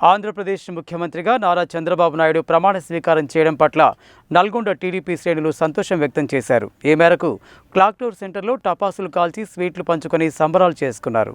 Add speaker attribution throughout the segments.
Speaker 1: ఆంధ్రప్రదేశ్ ముఖ్యమంత్రిగా నారా చంద్రబాబు నాయుడు ప్రమాణ స్వీకారం చేయడం పట్ల నల్గొండ టీడీపీ శ్రేణులు సంతోషం వ్యక్తం చేశారు. ఈ మేరకు క్లాక్టోర్ సెంటర్లో టపాసులు కాల్చి స్వీట్లు పంచుకొని సంబరాలు చేసుకున్నారు.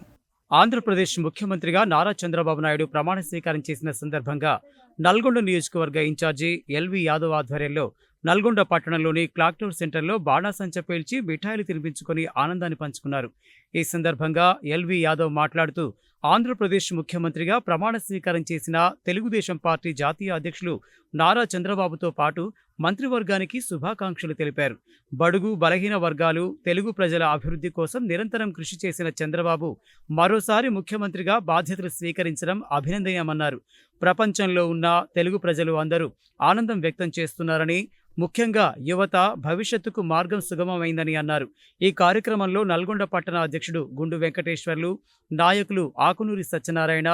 Speaker 1: ఆంధ్రప్రదేశ్ ముఖ్యమంత్రిగా నారా చంద్రబాబు నాయుడు ప్రమాణ స్వీకారం చేసిన సందర్భంగా నల్గొండ నియోజకవర్గ ఇన్ఛార్జి ఎల్వి యాదవ్ ఆధ్వర్యంలో నల్గొండ పట్టణంలోని క్లాక్టూర్ సెంటర్లో బాణాసంచ పేల్చి మిఠాయిలు తినిపించుకుని ఆనందాన్ని పంచుకున్నారు. ఈ సందర్భంగా ఎల్వి యాదవ్ మాట్లాడుతూ ఆంధ్రప్రదేశ్ ముఖ్యమంత్రిగా ప్రమాణ స్వీకారం చేసిన తెలుగుదేశం పార్టీ జాతీయ అధ్యక్షులు నారా చంద్రబాబుతో పాటు మంత్రివర్గానికి శుభాకాంక్షలు తెలిపారు. బడుగు బలహీన వర్గాలు తెలుగు ప్రజల అభివృద్ధి కోసం నిరంతరం కృషి చేసిన చంద్రబాబు మరోసారి ముఖ్యమంత్రిగా బాధ్యతలు స్వీకరించడం అభినందనీయమన్నారు. ప్రపంచంలో ఉన్న తెలుగు ప్రజలు అందరూ ఆనందం వ్యక్తం చేస్తున్నారని ముఖ్యంగా యువత భవిష్యత్తుకు మార్గం సుగమమైందని అన్నారు. ఈ కార్యక్రమంలో నల్గొండ పట్టణ అధ్యక్షుడు గుండు వెంకటేశ్వర్లు నాయకులు ఆకునూరి సత్యనారాయణ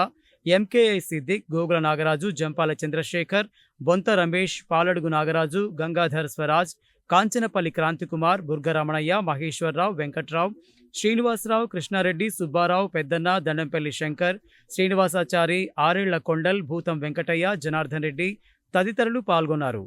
Speaker 1: ఎంకేఐ సిద్దిక్ గోగుల నాగరాజు జంపాల చంద్రశేఖర్ బొంత రమేష్ పాలడుగు నాగరాజు గంగాధర్ స్వరాజ్ కాంచనపల్లి క్రాంతికుమార్ బుర్గరమణయ్య మహేశ్వరరావు వెంకట్రావు శ్రీనివాసరావు కృష్ణారెడ్డి సుబ్బారావు పెద్దన్న దండంపల్లి శంకర్ శ్రీనివాసాచారి ఆరేళ్ళ కొండల్ భూతం వెంకటయ్య జనార్దన్ రెడ్డి తదితరులు పాల్గొన్నారు.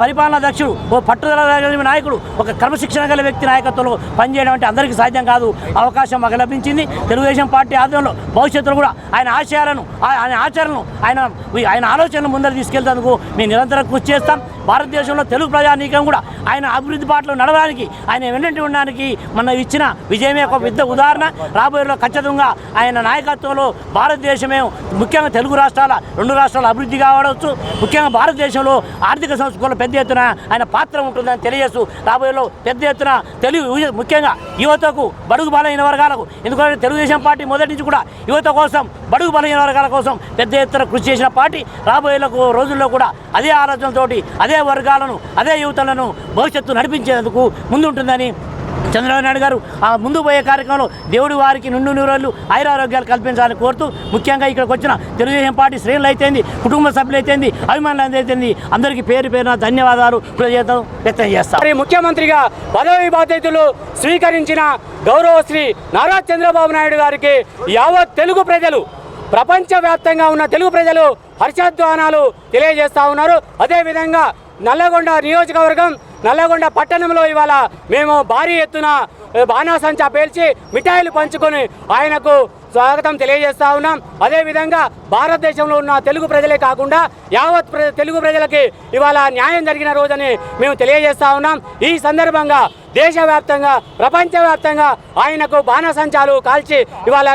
Speaker 2: పరిపాలనా దక్షుడు ఓ పట్టుదల కలిగిన నాయకుడు ఒక క్రమశిక్షణ గల వ్యక్తి నాయకత్వంలో పనిచేయడం అంటే అందరికీ సాధ్యం కాదు. అవకాశం మాకు లభించింది. తెలుగుదేశం పార్టీ ఆధ్వర్యంలో భవిష్యత్తులో కూడా ఆయన ఆశయాలను ఆ- ఆయన ఆచరణను ఆయన ఆయన ఆలోచనలు ముందర తీసుకెళ్తేందుకు మేము నిరంతరం కృషి చేస్తాం. భారతదేశంలో తెలుగు ప్రజానీకం కూడా ఆయన అభివృద్ధి బాటలో నడవడానికి ఆయన వెన్నంటి ఉండడానికి మన ఇచ్చిన విజయమే ఒక పెద్ద ఉదాహరణ. రాబోయేలో ఖచ్చితంగా ఆయన నాయకత్వంలో భారతదేశమే ముఖ్యంగా తెలుగు రాష్ట్రాల రెండు రాష్ట్రాల అభివృద్ధి కావడవచ్చు ముఖ్యంగా భారతదేశంలో ఆర్థిక సంస్కృతిలో పెద్ద ఎత్తున ఆయన పాత్ర ఉంటుందని తెలియజేస్తూ రాబోయేలో పెద్ద ఎత్తున తెలుగు ముఖ్యంగా యువతకు బడుగు బలహీన వర్గాలకు ఎందుకంటే తెలుగుదేశం పార్టీ మొదటి నుంచి కూడా యువత కోసం బడుగు బలహీన వర్గాల కోసం పెద్ద ఎత్తున కృషి చేసిన పార్టీ. రాబోయేలకు రోజుల్లో కూడా అదే ఆలోచనతోటి అదే అదే వర్గాలను అదే యువతలను భవిష్యత్తు నడిపించేందుకు ముందుంటుందని చంద్రబాబు నాయుడు గారు ఆ ముందు పోయే కార్యక్రమంలో దేవుడి వారికి నుండు నూరళ్ళు ఆయురారోగ్యాలు కల్పించాలని కోరుతూ ముఖ్యంగా ఇక్కడికి వచ్చిన తెలుగుదేశం పార్టీ శ్రేణులు అయితేంది కుటుంబ సభ్యులు అయితేంది అభిమానులు అయితేంది అందరికీ పేరు పేరున ధన్యవాదాలు కృతజ్ఞతలు వ్యక్తం చేస్తాం.
Speaker 3: ముఖ్యమంత్రిగా పదవి బాధ్యతలు స్వీకరించిన గౌరవశ్రీ నారా చంద్రబాబు నాయుడు గారికి యావత్ తెలుగు ప్రజలు ప్రపంచవ్యాప్తంగా ఉన్న తెలుగు ప్రజలు హర్షధ్వానాలు తెలియజేస్తా ఉన్నారు. అదేవిధంగా నల్లగొండ నియోజకవర్గం నల్లగొండ పట్టణంలో ఇవాళ మేము భారీ ఎత్తున బాణాసంచా పేల్చి మిఠాయిలు పంచుకొని ఆయనకు స్వాగతం తెలియజేస్తా ఉన్నాం. అదేవిధంగా భారతదేశంలో ఉన్న తెలుగు ప్రజలే కాకుండా యావత్ తెలుగు ప్రజలకి ఇవాళ న్యాయం జరిగిన రోజని మేము తెలియజేస్తా ఉన్నాం. ఈ సందర్భంగా దేశవ్యాప్తంగా ప్రపంచవ్యాప్తంగా ఆయనకు బాణసంచాలు కాల్చి ఇవాళ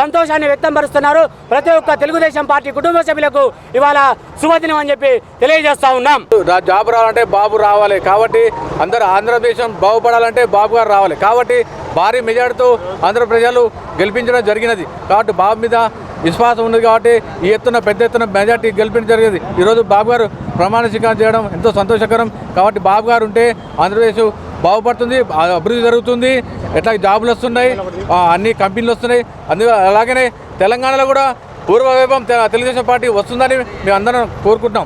Speaker 3: సంతోషాన్ని వ్యక్తంపరుస్తున్నారు. ప్రతి ఒక్క తెలుగుదేశం పార్టీ కుటుంబ సభ్యులకు ఇవాళ శుభదినం అని చెప్పి తెలియజేస్తా ఉన్నాం.
Speaker 4: జాబు రావాలంటే బాబు రావాలి కాబట్టి అందరూ ఆంధ్రదేశం బాగుపడాలంటే బాబు గారు రావాలి. కాబట్టి భారీ మెజార్టీతో ఆంధ్ర ప్రజలు గెలిపించడం జరిగినది. కాబట్టి బాబు మీద విశ్వాసం ఉంది కాబట్టి ఈ ఎత్తున పెద్ద ఎత్తున మెజార్టీ గెలిపించడం జరిగింది. ఈరోజు బాబు గారు ప్రమాణ స్వీకారం చేయడం ఎంతో సంతోషకరం. కాబట్టి బాబు గారు ఉంటే ఆంధ్రప్రదేశ్ బాగుపడుతుంది అభివృద్ధి జరుగుతుంది. ఎట్లా జాబులు వస్తున్నాయి అన్ని కంపెనీలు వస్తున్నాయి. అందుకే అలాగనే తెలంగాణలో కూడా పూర్వ వైభవం తె- తెలుగుదేశం పార్టీ వస్తుందని మేము అందరం కోరుకుంటున్నాం.